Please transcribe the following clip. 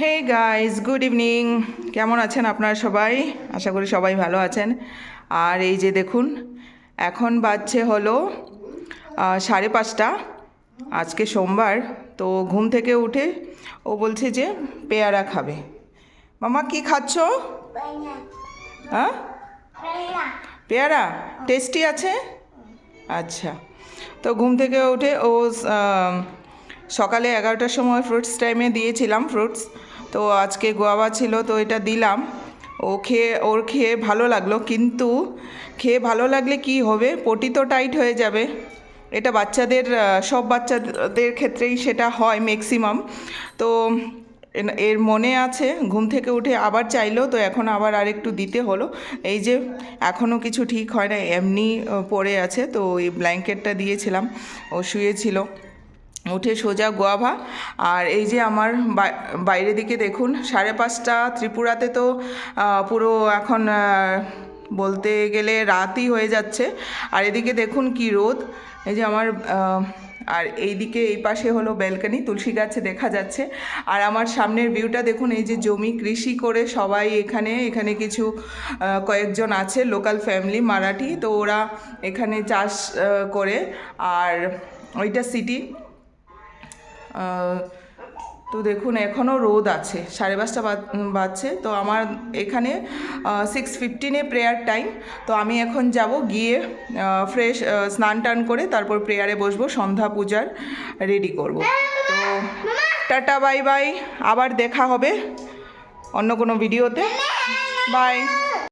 Hey guys good evening কেমন আছেন আপনারা সবাই? আশা করি সবাই ভালো আছেন। আর এই যে দেখুন এখন বাজছে হলো সাড়ে পাঁচটা। আজকে সোমবার তো ঘুম থেকে উঠে ও বলছে যে পেয়ারা খাবে। মামা কি খাচ্ছ? হ্যাঁ পেয়ারা। টেস্টি আছে? আচ্ছা। তো ঘুম থেকে উঠে ও সকালে এগারোটার সময় ফ্রুটস টাইমে দিয়েছিলাম ফ্রুটস তো আজকে গোয়াবা ছিল, তো এটা দিলাম। ও খেয়ে, ওর খেয়ে ভালো লাগল, কিন্তু খেয়ে ভালো লাগলে কি হবে? পটি তো টাইট হয়ে যাবে। এটা বাচ্চাদের সব বাচ্চাদের ক্ষেত্রেই সেটা হয় ম্যাক্সিমাম তো এর মনে আছে, ঘুম থেকে উঠে আবার চাইলো, তো এখন আবার আরেকটু দিতে হলো। এই যে এখনও কিছু ঠিক হয় না, এমনি পড়ে আছে, তো এই ব্ল্যাঙ্কেটটা দিয়েছিলাম। ও শুয়েছিল। উঠে সোজা গোয়াভা। আর এই যে আমার বাই- বাইরের দিকে দেখুন, সাড়ে পাঁচটা, ত্রিপুরাতে তো পুরো এখন বলতে গেলে রাতই হয়ে যাচ্ছে। আর এদিকে দেখুন কি রোদ। এই যে আমার আর এইদিকে এই পাশে হলো ব্যালকানি, তুলসী গাছে দেখা যাচ্ছে। আর আমার সামনের ভিউটা দেখুন, এই যে জমি কৃষি করে সবাই এখানে এখানে কিছু কয়েকজন আছে, লোকাল ফ্যামিলি, মারাঠি। তো ওরা এখানে চাষ করে। আর ওইটা সিটি। তো দেখুন এখনও রোদ আছে, সাড়ে পাঁচটা বাজছে। তো আমার এখানে সিক্স ফিফটিনে প্রেয়ার টাইম তো আমি এখন যাব গিয়ে ফ্রেশ স্নান টান করে তারপর প্রেয়ারে বসবো, সন্ধ্যা পূজার রেডি করব। তো টাটা বাই বাই আবার দেখা হবে অন্য কোনো ভিডিওতে বাই